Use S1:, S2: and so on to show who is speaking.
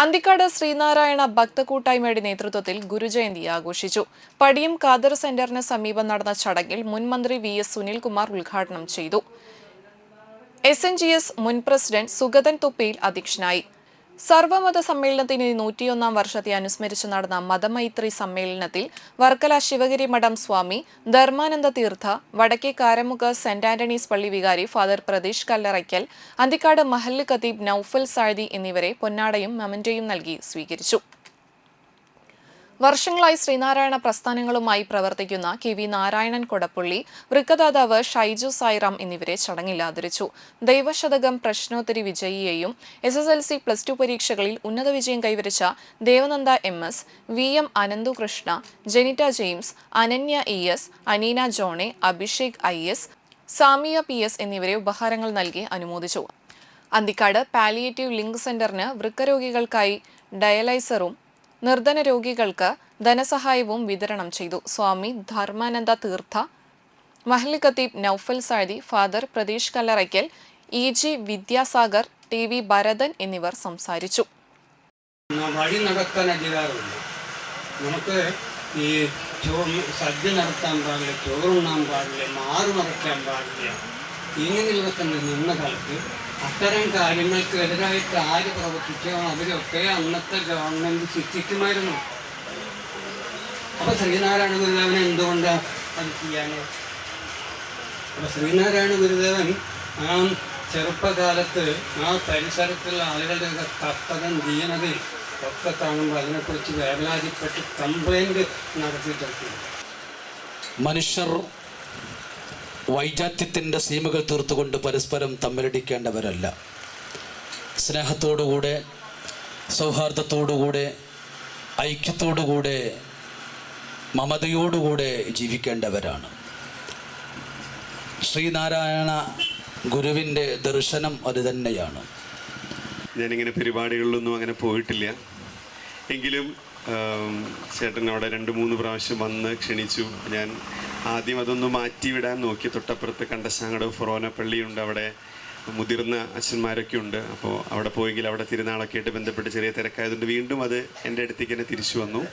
S1: അന്തിക്കാട് ശ്രീനാരായണ ഭക്തകൂട്ടായ്മയുടെ നേതൃത്വത്തിൽ ഗുരുജയന്തി ആഘോഷിച്ചു. പടിയം കാദർ സെന്ററിന് സമീപം നടന്ന ചടങ്ങിൽ മുൻ മന്ത്രി വി എസ് സുനിൽകുമാർ ഉദ്ഘാടനം ചെയ്തു. എസ് എൻ ജി എസ് മുൻ പ്രസിഡന്റ് സുഗതൻ തുപ്പയിൽ അധ്യക്ഷനായി. സർവമത സമ്മേളനത്തിന് നൂറ്റിയൊന്നാം വർഷത്തെ അനുസ്മരിച്ച് നടന്ന മതമൈത്രി സമ്മേളനത്തിൽ വർക്കല ശിവഗിരി മഠം സ്വാമി ധർമാനന്ദ തീർത്ഥ വടക്കേ കാരമുഖ സെന്റ് ആന്റണീസ് പള്ളി വികാരി ഫാദർ പ്രതീഷ് കല്ലറയ്ക്കൽ അന്തിക്കാട് മഹല്ല് ഖതീബ് നൌഫൽ സാഴ്ദി എന്നിവരെ പൊന്നാടയും മമന്റയും നൽകി സ്വീകരിച്ചു. വർഷങ്ങളായി ശ്രീനാരായണ പ്രസ്ഥാനങ്ങളുമായി പ്രവർത്തിക്കുന്ന കെ വി നാരായണൻ കൊടപ്പുള്ളി വൃക്കദാതാവ് ഷൈജു സായിറാം എന്നിവരെ ചടങ്ങിൽ ആദരിച്ചു. ദൈവശതകം പ്രശ്നോത്തരി വിജയിയെയും S S L C plus two പരീക്ഷകളിൽ ഉന്നത വിജയം കൈവരിച്ച Devananda M S V M Ananthukrishna Jenitta James Ananya E S Aneena ജോണെ Abhishek I S Samiya P S എന്നിവരെ ഉപഹാരങ്ങൾ നൽകി അനുമോദിച്ചു. അന്തിക്കാട് പാലിയേറ്റീവ് ലിങ്ക് സെന്ററിന് വൃക്കരോഗികൾക്കായി ഡയലൈസറും നിർധന രോഗികൾക്ക് ധനസഹായവും വിതരണം ചെയ്തു. സ്വാമി ധർമാനന്ദ തീർത്ഥ മഹലി ഖത്തീബ് Noufal Saadi father Prathish Kallarakkal E G Vidyasagar T V Bharathan എന്നിവർ സംസാരിച്ചു.
S2: വഴി നടത്താൻ അധികാരമില്ല നമുക്ക് ഈ സദ്യ നടത്താൻ പാടില്ല ചോറുണ്ണാൻ പാടില്ല മാറു മറയ്ക്കാൻ പാടില്ല. ഇങ്ങനെയുള്ളതൊക്കെ നിന്ന കാലത്ത് അത്തരം കാര്യങ്ങൾക്ക് എതിരായിട്ട് ആര് പ്രവർത്തിച്ചോ അവരൊക്കെ അന്നത്തെ ഗവൺമെന്റ് ശിക്ഷിക്കുമായിരുന്നു അപ്പൊ ശ്രീനാരായണ ഗുരുദേവൻ എന്തുകൊണ്ടാ അത് ചെയ്യാന് അപ്പൊ ശ്രീനാരായണ ഗുരുദേവൻ ആ ചെറുപ്പകാലത്ത് ആ പരിസരത്തുള്ള ആളുകളുടെ കർത്തകം ചെയ്യണത് ഒക്കെ കാണുമ്പോൾ അതിനെക്കുറിച്ച് വേവലാതിപ്പെട്ട് കംപ്ലൈന്റ് നടത്തിയിട്ടൊക്കെ
S3: മനുഷ്യർ വൈജാത്യത്തിന്റെ സീമകൾ തീർത്തുകൊണ്ട് പരസ്പരം തമ്മിലടിക്കേണ്ടവരല്ല. സ്നേഹത്തോടുകൂടെ സൗഹാർദ്ദത്തോടുകൂടെ ഐക്യത്തോടുകൂടെ മമതയോടുകൂടെ ജീവിക്കേണ്ടവരാണ്. ശ്രീനാരായണ ഗുരുവിന്റെ ദർശനം അത് തന്നെയാണ്.
S4: ഞാനിങ്ങനെ പരിപാടികളിലൊന്നും അങ്ങനെ പോയിട്ടില്ല. എങ്കിലും ചേട്ടൻ അവിടെ രണ്ട് മൂന്ന് പ്രാവശ്യം വന്ന് ക്ഷണിച്ചു. ഞാൻ ആദ്യം അതൊന്ന് മാറ്റിവിടാൻ നോക്കി. തൊട്ടപ്പുറത്ത് കണ്ടശാങ്കടവ് ഫൊറോന പള്ളിയുണ്ട്. അവിടെ മുതിർന്ന അച്ഛന്മാരൊക്കെ ഉണ്ട്. അപ്പോൾ അവിടെ പോയെങ്കിൽ അവിടെ തിരുനാളൊക്കെ ആയിട്ട് ബന്ധപ്പെട്ട് ചെറിയ തിരക്കായതുകൊണ്ട് വീണ്ടും അത് എന്റെ അടുത്തേക്ക് തന്നെ തിരിച്ചു വന്നു.